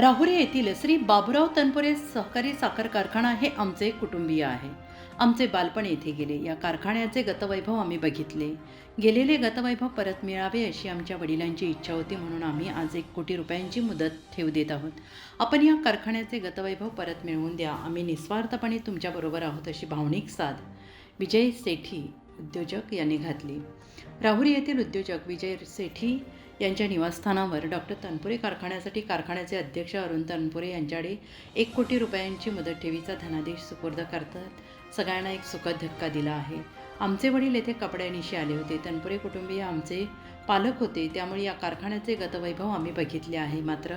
राहुरी येथील श्री बाबुराव तनपुरे सहकारी साखर कारखाना हे आमचे कुटुंबीय आहे. आमचे बालपण येथे गेले. या कारखान्याचे गतवैभव आम्ही बघितले. गेलेले गतवैभव परत मिळावे अशी आमच्या वडिलांची इच्छा होती म्हणून आम्ही आज एक कोटी रुपयांची मुदत ठेव देत आहोत. आपण या कारखान्याचे गतवैभव परत मिळवून द्या. आम्ही निस्वार्थपणे तुमच्याबरोबर आहोत अशी भावनिक साध विजय सेठी उद्योजक यांनी घातली. राहुरी येथील उद्योजक विजय सेठी यांच्या निवासस्थानावर डॉक्टर तनपुरे कारखान्यासाठी कारखान्याचे अध्यक्ष अरुण तनपुरे यांच्याकडे एक कोटी रुपयांची मुदत ठेवीचा धनादेश सुपूर्द करतात. सगळ्यांना एक सुखद धक्का दिला आहे. आमचे वडील येथे कपड्यानिशी आले होते. तनपुरे कुटुंबीय आमचे पालक होते. त्यामुळे या कारखान्याचे गतवैभव आम्ही बघितले आहे मात्र.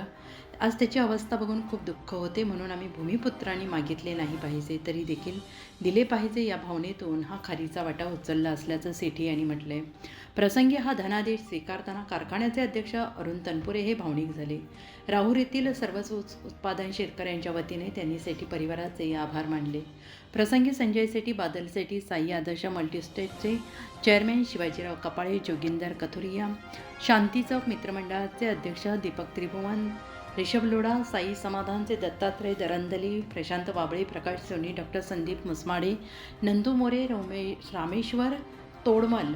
आज त्याची अवस्था बघून खूप दुःख होते. म्हणून आम्ही भूमिपुत्रांनी मागितले नाही पाहिजे तरी देखील दिले पाहिजे या भावनेतून हा खारीचा वाटा उचलला असल्याचं सेठी यांनी म्हटलंय. प्रसंगी हा धनादेश स्वीकारताना कारखान्याचे अध्यक्ष अरुण तनपुरे हे भावनिक झाले. राहुर येथील सर्वच उत्पादन शेतकऱ्यांच्या वतीने त्यांनी सेठी परिवाराचे आभार मानले. प्रसंगी संजय सेठी बादल सेठी साई आदर्श मल्टीस्टेटचे चेअरमॅन शिवाजीराव कपाळे जोगिंदर कथुरिया शांती चौक मित्रमंडळाचे अध्यक्ष दीपक त्रिभुवन रिषभ लोढा साई समाधानचे दत्तात्रय दरंदली प्रशांत बाबळे प्रकाश सोनी डॉक्टर संदीप मुसमाडे नंदू मोरे रोमेश रामेश्वर तोडमल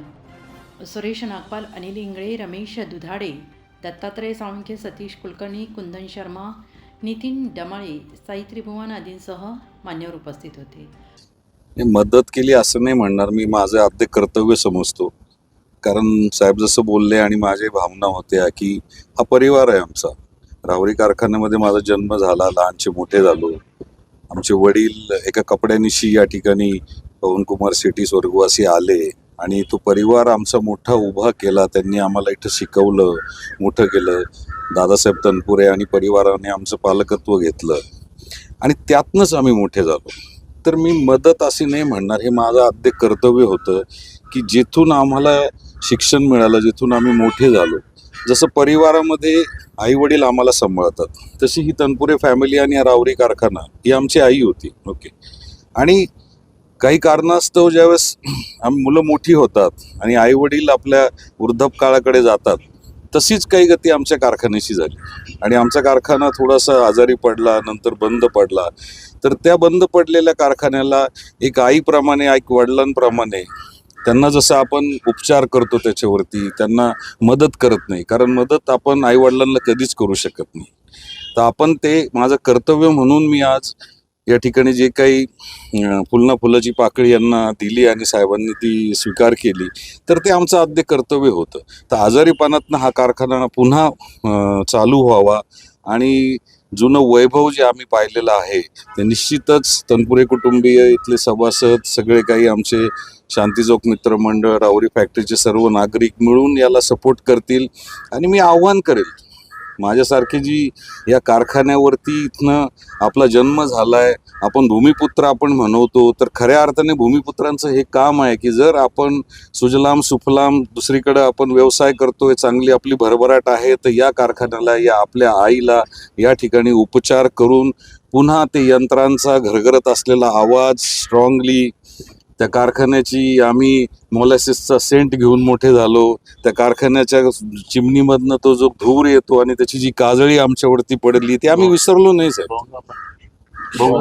सुरेश नागपाल अनिल इंगळे रमेश दुधाडे दत्तात्रय साळुंखे सतीश कुलकर्णी कुंदन शर्मा नितीन डमाळे साई त्रिभुवन आदींसह मान्यवर उपस्थित होते. मदत केली असं नाही म्हणणार. मी माझं अर्धे कर्तव्य समजतो. कारण साहेब जसं बोलले आणि माझी भावना होत्या की हा परिवार आहे आमचा. राहुरी कारखान्यामध्ये माझा जन्म झाला लहानचे मोठे झालो. आमचे वडील एका कपड्यानिशी या ठिकाणी पवन कुमार स्वर्गवासी आले आणि तो परिवार आमचा मोठा उभा केला. त्यांनी आम्हाला इथं शिकवलं मोठं केलं. दादासाहेब तनपुरे आणि परिवाराने आमचं पालकत्व घेतलं. आणि त्यातनंच आम्ही मोठे झालो. तर मी मदत असे नाही म्हणणार. हे माझं आद्य कर्तव्य होतं की जिथून आम्हाला शिक्षण मिळालं जिथून आम्ही मोठे झालो. जसं परिवारामध्ये आई वडील आम्हाला सांभाळतात तशी ही तनपुरे फॅमिली आणि रावरी कारखाना ही आमची आई होती. ओके आणि काही कारणास्तव ज्यावेळेस आम्ही मुलं मोठी होतात आणि आई वडील आपल्या वृद्धपकाळाकडे जातात तशीच काही गती आमच्या कारखान्याशी झाली. आणि आमचा कारखाना थोडासा आजारी पडला नंतर बंद पडला. तर त्या बंद पडलेल्या कारखान्याला एक आईप्रमाणे एक वडिलांप्रमाणे त्यांना जसं आपण उपचार करतो त्याच्यावरती त्यांना मदत करत नाही. कारण मदत आपण आईवडिलांना कधीच करू शकत नाही. तर आपण ते माझं कर्तव्य म्हणून मी आज या ठिकाणी जे काही फुलना फुलाची पाकळी यांना दिली आणि साहेबांनी ती स्वीकार केली तर ते आमचं आद्य कर्तव्य होतं. तर आजारीपणातनं हा कारखाना पुन्हा चालू व्हावा आणि जुनं वैभव जे आम्ही पाहिलेलं आहे ते निश्चितच तनपुरे कुटुंबीय इथले सभासद सगळे काही आमचे शांती मित्रमंडळ रावरी फॅक्टरीचे सर्व नागरिक मिळून याला सपोर्ट करतील आणि मी आव्हान करेल. माझ्यासारखी जी या कारखान्यावरती इथनं आपला जन्म झालाय आपण भूमिपुत्र आपण म्हणवतो तर खऱ्या अर्थाने भूमिपुत्रांचं हे काम आहे की जर आपण सुजलाम सुफलाम दुसरीकडे आपण व्यवसाय करतोय चांगली आपली भरभराट आहे तर या कारखान्याला या आपल्या आईला या ठिकाणी उपचार करून पुन्हा ते यंत्रांचा घरघरत असलेला आवाज स्ट्रॉंगली त्या कारखान्याची आम्ही मोलॅसिसचा सेंट घेऊन मोठे झालो. त्या कारखान्याच्या चिमणीमधनं तो जो धूर येतो आणि त्याची जी काजळी आमच्यावरती पडली ती आम्ही विसरलो नाही साहेब.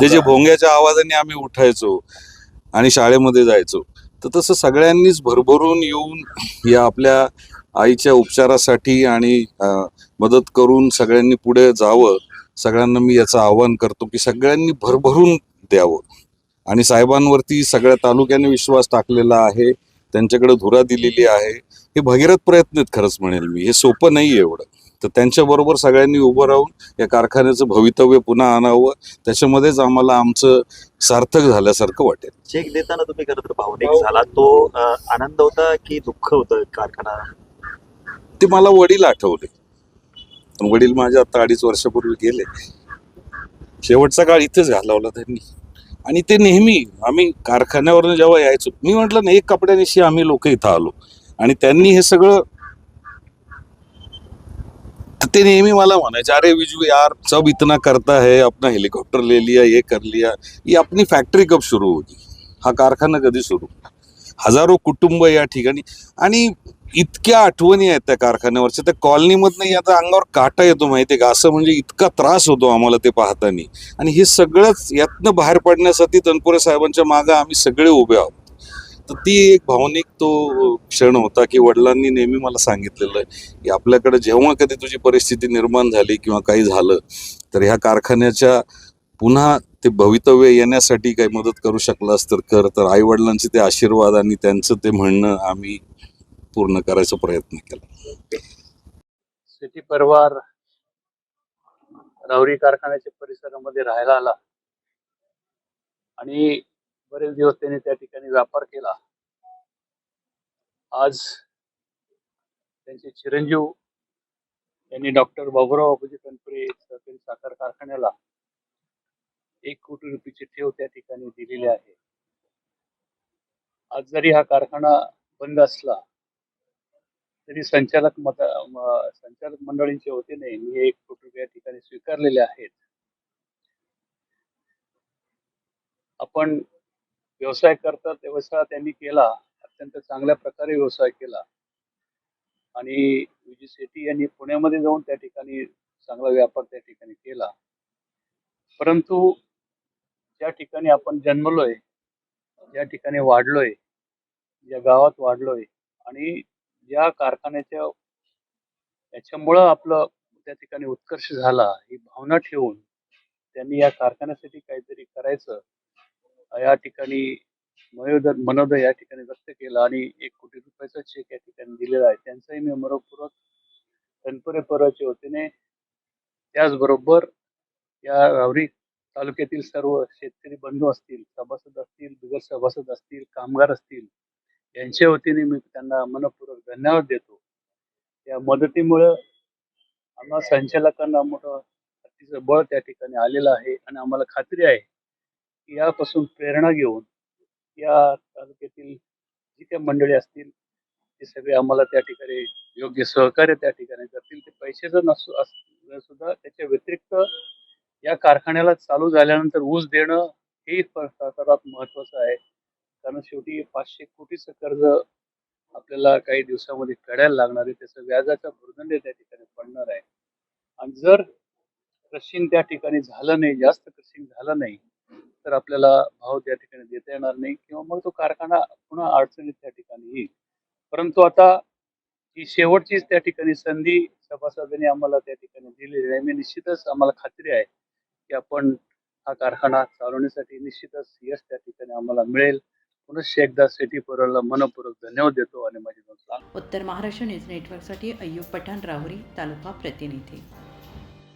त्याच्या भोंग्याच्या आवाजाने आम्ही उठायचो आणि शाळेमध्ये जायचो. तर तसं सगळ्यांनीच भरभरून येऊन या आपल्या आईच्या उपचारासाठी आणि मदत करून सगळ्यांनी पुढे जावं. सगळ्यांना मी याचं आवाहन करतो की सगळ्यांनी भरभरून द्यावं. आणि साहेबांवरती सगळ्या तालुक्याने विश्वास टाकलेला आहे त्यांच्याकडे धुरा दिलेली आहे. हे भगीरथ प्रयत्न आहेत खरंच म्हणेल मी. हे सोपं नाही एवढं. तर त्यांच्याबरोबर सगळ्यांनी उभं राहून या कारखान्याचं भवितव्य पुन्हा आणावं. त्याच्यामध्येच आम्हाला आमचं सार्थक झाल्यासारखं वाटेल. चेक देताना तुम्ही खरं तर भावनिक झाला. तो आनंद होता की दुःख होतं कारखाना? ते मला वडील आठवले. वडील माझ्या आता अडीच वर्षापूर्वी गेले. शेवटचा काळ इथेच घालवला त्यांनी. आणि ते नेहमी आम्ही कारखान्यावरनं जेव्हा यायचो मी म्हटलं ना एक कपड्यानिशी आम्ही लोक इथं आलो. आणि त्यांनी हे सगळं ते नेहमी मला म्हणायचे अरे विजू यार सब इतना करता है अपना हेलिकॉप्टर ले लिया ये कर लिया. ये अपनी फॅक्टरी कब शुरू होगी हा कारखाना कधी सुरू? हजारो कुटुंब या ठिकाणी. आणि इतक्या आठवणी आहेत त्या कारखान्यावरच्या. त्या कॉलनीमधनं आता अंगावर काटा येतो माहितीये का? असं म्हणजे इतका त्रास होतो आम्हाला ते पाहताना. आणि हे सगळंच यातनं बाहेर पडण्यासाठी तनपुरे साहेबांच्या मागं आम्ही सगळे उभे आहोत. तर ती एक भावनिक तो क्षण होता की वडिलांनी नेहमी मला सांगितलेलं आहे की आपल्याकडे जेव्हा कधी तुझी परिस्थिती निर्माण झाली किंवा काही झालं तर ह्या कारखान्याच्या पुन्हा ते भवितव्य येण्यासाठी काही मदत करू शकलास तर कर तर आई वडिलांचे ते आशीर्वाद आणि त्यांचं ते म्हणणं आम्ही पूर्ण करायचा प्रयत्न केला. सिटी परिवार रावरी कारखान्याच्या परिसरामध्ये राहायला आला आणि बरेच दिवस त्यांनी त्या ठिकाणी व्यापार केला. आज त्यांचे चिरंजीव यांनी डॉक्टर बाबुराव अबुजी तनपुरे सहकारी साखर कारखान्याला एक कोटी रुपयाची ठेव त्या ठिकाणी दिलेली आहे. आज जरी हा कारखाना बंद असला तरी संचालक मत संचालक मंडळींच्या वतीने मी एक कोटी रुपये या ठिकाणी स्वीकारलेले आहेत. आपण व्यवसाय करता व्यवसाय त्यांनी केला अत्यंत चांगल्या प्रकारे व्यवसाय केला. आणि विजय शेट्टी यांनी पुण्यामध्ये जाऊन त्या ठिकाणी चांगला व्यापार त्या ठिकाणी केला. परंतु ज्या ठिकाणी आपण जन्मलोय ज्या ठिकाणी वाढलोय ज्या गावात वाढलोय आणि ज्या कारखान्याच्या याच्यामुळं आपलं त्या ठिकाणी उत्कर्ष झाला ही भावना ठेवून त्यांनी या कारखान्यासाठी काहीतरी करायचं या ठिकाणी मनोदय मनोदय या ठिकाणी व्यक्त केला आणि एक कोटी रुपयाचा चेक या ठिकाणी दिलेला आहे. त्यांचाही मी मनपूर्वक तनपुरे परवाच्या वतीने त्याचबरोबर या रावरी तालुक्यातील सर्व शेतकरी बंधू असतील सभासद असतील बिगर सभासद असतील कामगार असतील यांच्या वतीने मी त्यांना मनपूर्वक धन्यवाद देतो. या मदतीमुळं आम्हा संचालकांना मोठं शक्तीचं बळ त्या ठिकाणी आलेलं आहे आणि आम्हाला खात्री आहे की यापासून प्रेरणा घेऊन या तालुक्यातील जी काही मंडळी असतील ते सगळे आम्हाला त्या ठिकाणी योग्य सहकार्य त्या ठिकाणी करतील. ते पैशाचं नसू असलं सुद्धा त्याच्या व्यतिरिक्त कारखान्याला चालू झाल्यानंतर ऊस देणं हेही फ- सर्वात महत्वाचं आहे. कारण शेवटी पाचशे कोटीचं कर्ज आपल्याला काही दिवसामध्ये फेडायला लागणार आहे. त्याचं व्याजाचा भुर्दंड त्या ठिकाणी पडणार आहे. आणि जर क्रशिंग त्या ठिकाणी झालं नाही जास्त क्रशिंग झालं नाही तर आपल्याला भाव त्या ठिकाणी देता येणार नाही किंवा मग तो कारखाना पुन्हा अडचणीत त्या ठिकाणी येईल. परंतु आता ही शेवटचीच त्या ठिकाणी संधी सभासदांनी आम्हाला त्या ठिकाणी दिलेली आहे. मी निश्चितच आम्हाला खात्री आहे की आपण हा कारखाना चालवण्यासाठी निश्चितच यश त्या ठिकाणी आम्हाला मिळेल. पुनश्च एकदा सिटी परवाला मनपूर्वक धन्यवाद देतो आणि माझी उत्तर महाराष्ट्र न्यूज नेटवर्कसाठी अय्यूब पठाण राहुरी तालुका प्रतिनिधी.